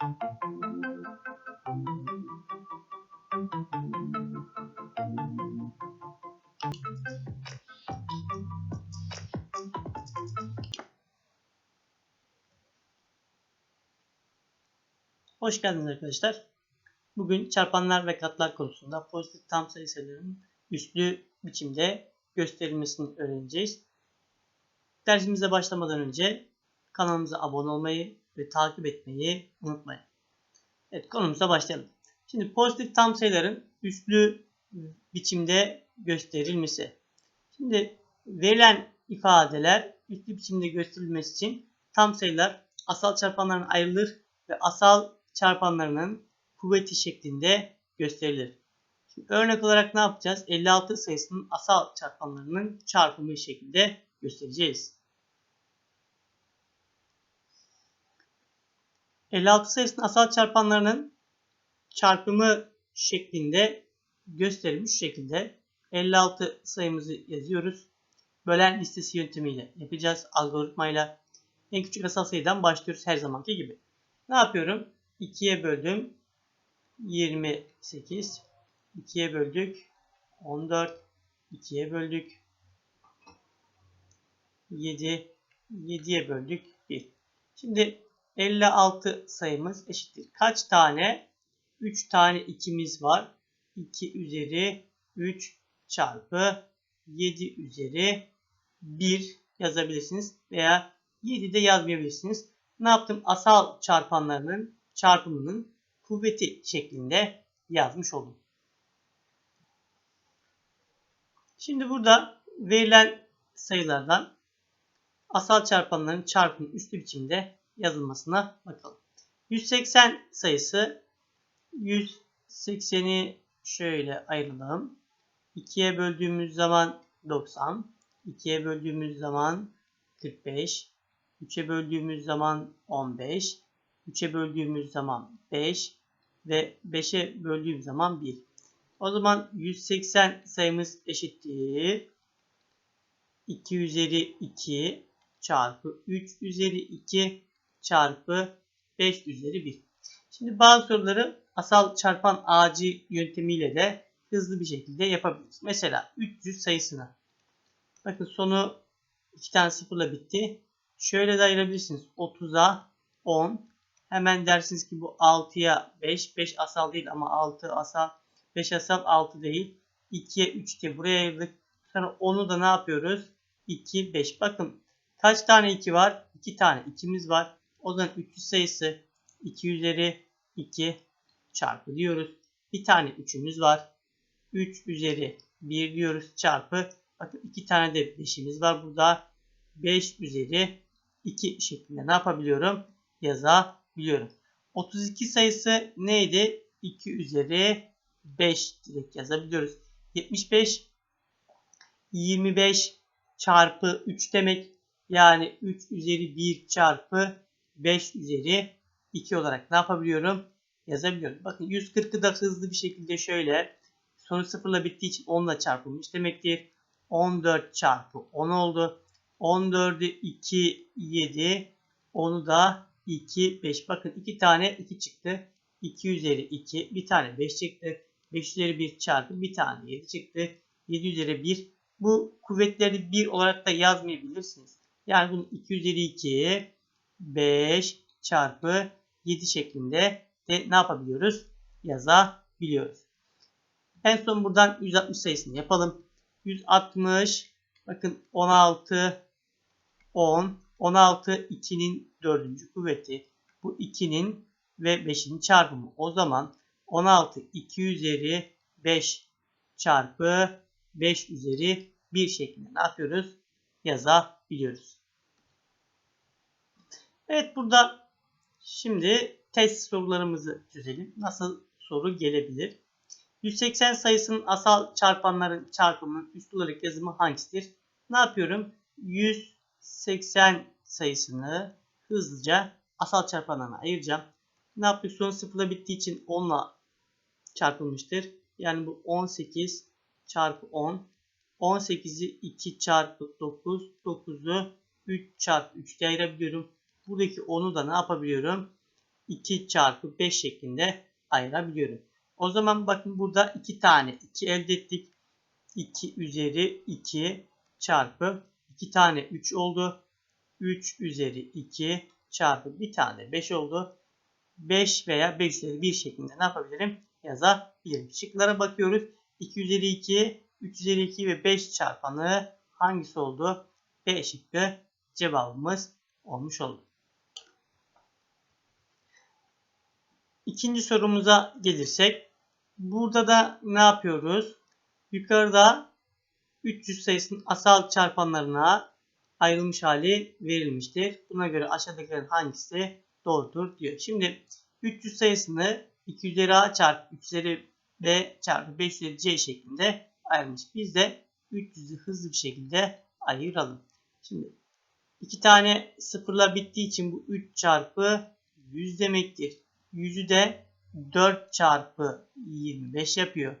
Hoş geldiniz arkadaşlar. Bugün çarpanlar ve katlar konusunda pozitif tam sayı sayılarının üslü biçimde gösterilmesini öğreneceğiz. Dersimize başlamadan önce kanalımıza abone olmayı ve takip etmeyi unutmayın. Evet konumuza başlayalım. Şimdi pozitif tam sayıların üslü biçimde gösterilmesi. Şimdi verilen ifadeler üslü biçimde gösterilmesi için tam sayılar asal çarpanlarına ayrılır ve asal çarpanlarının kuvveti şeklinde gösterilir. Şimdi örnek olarak ne yapacağız? 56 sayısının asal çarpanlarının çarpımı şeklinde göstereceğiz. 56 sayısının asal çarpanlarının çarpımı şeklinde gösterilmiş şekilde 56 sayımızı yazıyoruz. Bölen listesi yöntemiyle yapacağız. Algoritmayla en küçük asal sayıdan başlıyoruz her zamanki gibi. Ne yapıyorum? 2'ye böldüm. 28. 2'ye böldük. 14. 2'ye böldük. 7. 7'ye böldük. 1. Şimdi 56 sayımız eşittir. Kaç tane? 3 tane 2'miz var. 2 üzeri 3 çarpı 7 üzeri 1 yazabilirsiniz. Veya 7 de yazmayabilirsiniz. Ne yaptım? Asal çarpanlarının çarpımının kuvveti şeklinde yazmış oldum. Şimdi burada verilen sayılardan asal çarpanların çarpımı üslü biçimde yazılmasına bakalım. 180 sayısı 180'i şöyle ayıralım. 2'ye böldüğümüz zaman 90, 2'ye böldüğümüz zaman 45, 3'e böldüğümüz zaman 15, 3'e böldüğümüz zaman 5 ve 5'e böldüğüm zaman 1. O zaman 180 sayımız eşittir. 2 üzeri 2 çarpı 3 üzeri 2 çarpı 5 üzeri 1. Şimdi bazı soruları asal çarpan ağacı yöntemiyle de hızlı bir şekilde yapabiliriz. Mesela 300 sayısını. Bakın sonu 2 tane sıfırla bitti. Şöyle de ayırabilirsiniz. 30'a 10. Hemen dersiniz ki bu 6'ya 5. 5 asal değil ama 6 asal. 5 asal 6 değil. 2'ye 3 diye buraya ayırdık. Sonra 10'u da ne yapıyoruz? 2, 5. Bakın kaç tane 2 var? 2 tane 2'miz var. O zaman 300 sayısı 2 üzeri 2 çarpı diyoruz. Bir tane 3'ümüz var. 3 üzeri 1 diyoruz çarpı. Bakın 2 tane de 5'imiz var burada. 5 üzeri 2 şeklinde ne yapabiliyorum? Yazabiliyorum. 32 sayısı neydi? 2 üzeri 5 direkt yazabiliyoruz. 75 25 çarpı 3 demek. Yani 3 üzeri 1 çarpı 5 üzeri 2 olarak ne yapabiliyorum? Yazabiliyorum. Bakın 140'ı da hızlı bir şekilde şöyle sonu sıfırla bittiği için 10 ile çarpılmış demektir. 14 çarpı 10 oldu. 14'ü 2 7 onu da 2 5. Bakın 2 tane 2 çıktı. 2 üzeri 2 bir tane 5 çıktı. 5 üzeri 1 çarpı bir tane 7 çıktı. 7 üzeri 1. Bu kuvvetleri 1 olarak da yazmayabilirsiniz. Yani bunu 2 üzeri 2 5 çarpı 7 şeklinde de ne yapabiliyoruz? Yazabiliyoruz. En son buradan 160 sayısını yapalım. 160 bakın 16 10 16 2'nin 4. kuvveti. Bu 2'nin ve 5'in çarpımı. O zaman 16 2 üzeri 5 çarpı 5 üzeri 1 şeklinde ne yapıyoruz? Yazabiliyoruz. Evet burada şimdi test sorularımızı çözelim. Nasıl soru gelebilir? 180 sayısının asal çarpanların çarpımının üst olarak yazımı hangisidir? Ne yapıyorum? 180 sayısını hızlıca asal çarpanlarına ayıracağım. Ne yaptık? Son sıfırla bittiği için 10 ile çarpılmıştır. Yani bu 18 çarpı 10. 18'i 2 çarpı 9. 9'u 3 çarpı 3 diye ayırabiliyorum. Buradaki 10'u da ne yapabiliyorum? 2 çarpı 5 şeklinde ayırabiliyorum. O zaman bakın burada 2 tane 2 elde ettik. 2 üzeri 2 çarpı 2 tane 3 oldu. 3 üzeri 2 çarpı bir tane 5 oldu. 5 veya 5 üzeri 1 şeklinde ne yapabilirim? Yazabilirim. Şıklara bakıyoruz. 2 üzeri 2, 3 üzeri 2 ve 5 çarpanı hangisi oldu? B şıkkı cevabımız olmuş oldu. İkinci sorumuza gelirsek. Burada da ne yapıyoruz? Yukarıda 300 sayısının asal çarpanlarına ayrılmış hali verilmiştir. Buna göre aşağıdakilerin hangisi doğrudur diyor. Şimdi 300 sayısını 2 üzeri çarpı 3 üzeri b çarpı 5 üzeri c şeklinde ayrılmış. Biz de 300'ü hızlı bir şekilde ayıralım. Şimdi iki tane sıfırla bittiği için bu 3 çarpı 100 demektir. 100'ü de 4 çarpı 25 yapıyor.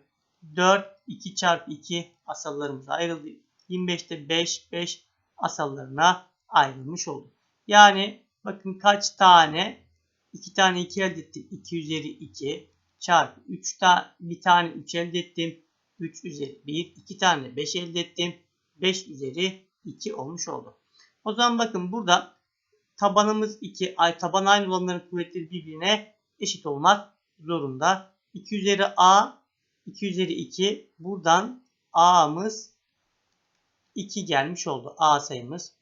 4, 2 çarpı 2 asallarımız ayrıldı. 25'te 5, 5 asallarına ayrılmış oldu. Yani bakın kaç tane 2 tane 2 elde ettim. 2 üzeri 2 çarpı 3 tane bir tane 3 elde ettim. 3 üzeri 1 2 tane 5 elde ettim. 5 üzeri 2 olmuş oldu. O zaman bakın burada tabanımız 2 ay taban aynı olanların kuvvetleri birbirine eşit olmak zorunda. 2 üzeri a 2 üzeri 2 buradan a'mız 2 gelmiş oldu. A sayımız.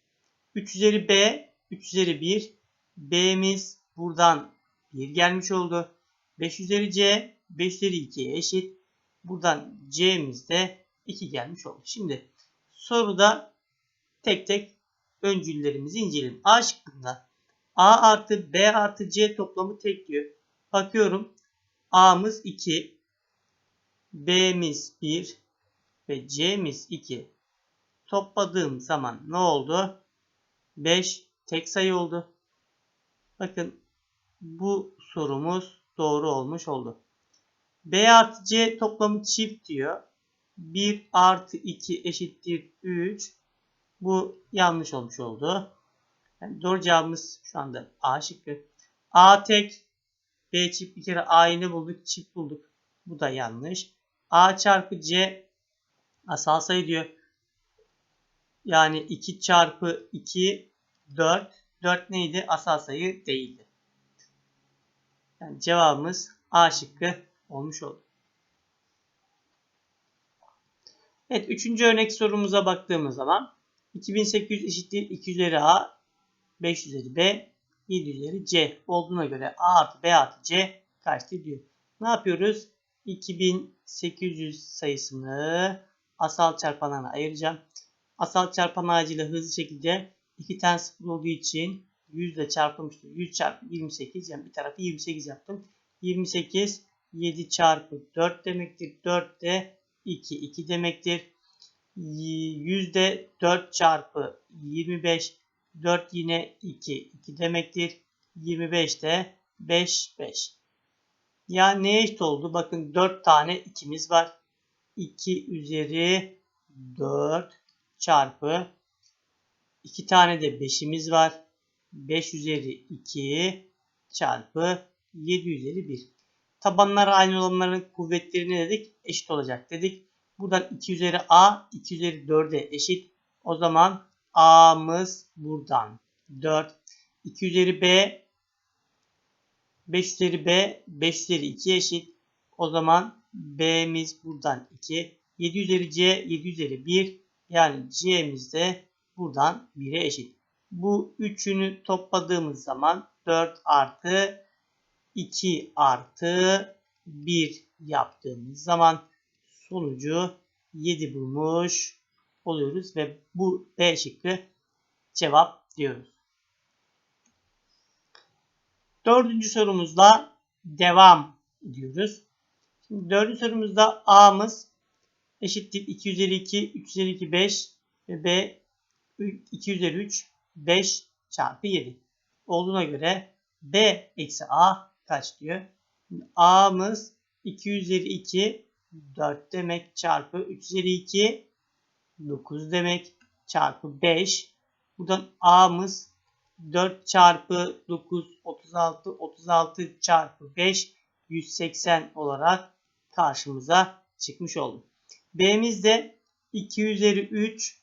3 üzeri B 3 üzeri 1 B'miz buradan 1 gelmiş oldu. 5 üzeri C 5 üzeri 2'ye eşit. Buradan C'miz de 2 gelmiş oldu. Şimdi soruda tek tek öncüllerimizi inceleyelim. A şıkkında A artı B artı C toplamı tek diyor. Bakıyorum. A'mız 2. B'miz 1 ve C'miz 2. Topladığım zaman ne oldu? 5 tek sayı oldu. Bakın bu sorumuz doğru olmuş oldu. B artı C toplamı çift diyor. 1 artı 2 eşittir 3. Bu yanlış olmuş oldu. Yani doğru cevabımız şu anda A şıkkı. A tek B çift bir kere A'yı bulduk? Çift bulduk. Bu da yanlış. A çarpı C asal sayı diyor. Yani 2 çarpı 2 4. 4 neydi? Asal sayı değildi. Yani cevabımız A şıkkı olmuş oldu. Evet. Üçüncü örnek sorumuza baktığımız zaman 2800 eşittir 2 üzeri A 5 üzeri B 7 üzeri C olduğuna göre A artı B artı C kaçtır diyor. Ne yapıyoruz? 2800 sayısını asal çarpanlarına ayıracağım. Asal çarpan ağacıyla hızlı şekilde iki tane sıfır olduğu için 100 ile çarpılmıştır. 100 çarpı 28 yani bir tarafı 28 yaptım. 28 7 çarpı 4 demektir. 4 de 2 2 demektir. Yüzde 4 çarpı 25 4 yine 2 2 demektir. 25 de 5 5. Ya ne eşit oldu? Bakın 4 tane 2'miz var. 2 üzeri 4 çarpı 2 tane de 5'imiz var. 5 üzeri 2 çarpı 7 üzeri 1. Tabanları aynı olanların kuvvetleri ne dedik? Eşit olacak dedik. Buradan 2 üzeri a 2 üzeri 4'e eşit. O zaman a'mız buradan 4. 2 üzeri b 5 üzeri b 5 üzeri 2 eşit. O zaman b'miz buradan 2. 7 üzeri c 7 üzeri 1 yani c'miz de buradan 1'e eşit. Bu üçünü topladığımız zaman 4 artı 2 artı 1 yaptığımız zaman sonucu 7 bulmuş oluyoruz ve bu B şıkkı cevap diyoruz. Dördüncü sorumuzla devam ediyoruz. Şimdi dördüncü sorumuzda A'mız eşittir 2 üzeri 2, 3 üzeri 2, 5 ve B 2 üzeri 3, 5 çarpı 7 olduğuna göre B eksi A kaç diyor? A'mız 2 üzeri 2 4 demek çarpı 3 üzeri 2 9 demek çarpı 5. Buradan A'mız 4 çarpı 9 36 36 çarpı 5 180 olarak karşımıza çıkmış oldu. B'miz de 2 üzeri 3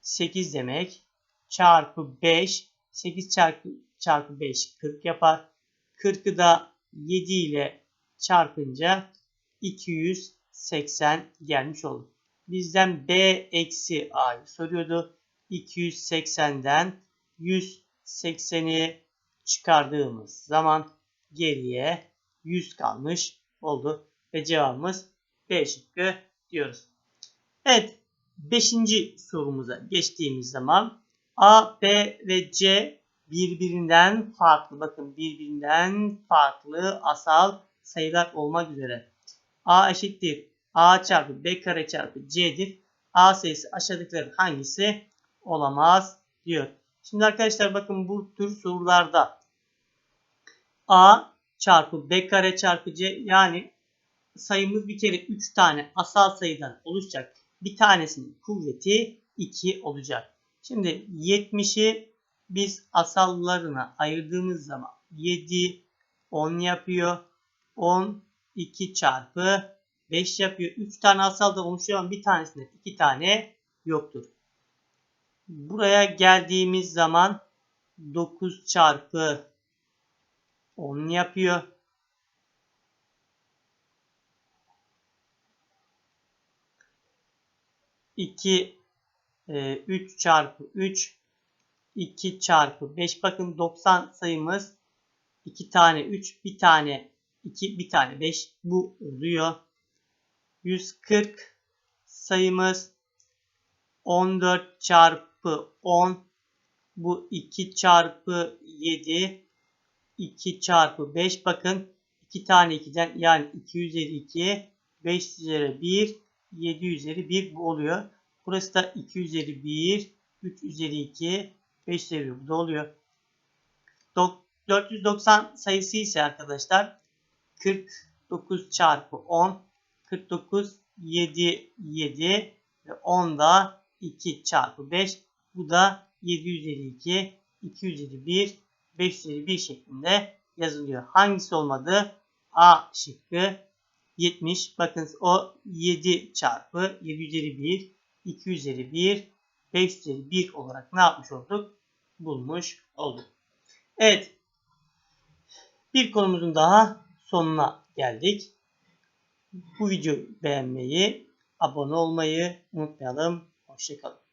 8 demek çarpı 5 8 çarpı, çarpı 5 40 yapar. 40'ı da 7 ile çarpınca 280 gelmiş olur. Bizden B eksi A'yı soruyordu. 280'den 180'i çıkardığımız zaman geriye 100 kalmış oldu. Ve cevabımız B şıkkı diyoruz. Evet 5. sorumuza geçtiğimiz zaman A, B ve C birbirinden farklı bakın birbirinden farklı asal sayılar olmak üzere. A eşittir A çarpı B kare çarpı C'dir. A sayısı aşağıdakilerin hangisi olamaz diyor. Şimdi arkadaşlar bakın bu tür sorularda A çarpı B kare çarpı C yani sayımız bir kere 3 tane asal sayıdan oluşacak. Bir tanesinin kuvveti 2 olacak. Şimdi 70'i biz asallarına ayırdığımız zaman 7 10 yapıyor. 10 2 çarpı 5 yapıyor. 3 tane asal da oluşuyor bir tanesinde 2 tane yoktur. Buraya geldiğimiz zaman 9 çarpı 10 yapıyor. İki, e, 3 çarpı 3 2 çarpı 5 bakın 90 sayımız 2 tane 3 bir tane 2 bir tane 5 bu oluyor. 140 sayımız 14 çarpı 10 bu 2 çarpı 7 2 çarpı 5 bakın 2 tane 2'den yani 2 üzeri 2 5 üzeri 1 7 üzeri 1 bu oluyor. Burası da 2 üzeri 1 3 üzeri 2 5 üzeri 1 bu da oluyor. 490 sayısı ise arkadaşlar 49 çarpı 10 49 7 7 ve 10 da 2 çarpı 5 bu da 7 üzeri 2 2 üzeri 1 5 üzeri 1 şeklinde yazılıyor. Hangisi olmadı? A şıkkı 70. Bakın o 7 çarpı 7 üzeri 1 2 üzeri 1 5 üzeri 1 olarak ne yapmış olduk? Bulmuş olduk. Evet. Bir konumuzun daha sonuna geldik. Bu videoyu beğenmeyi, abone olmayı unutmayalım. Hoşçakalın.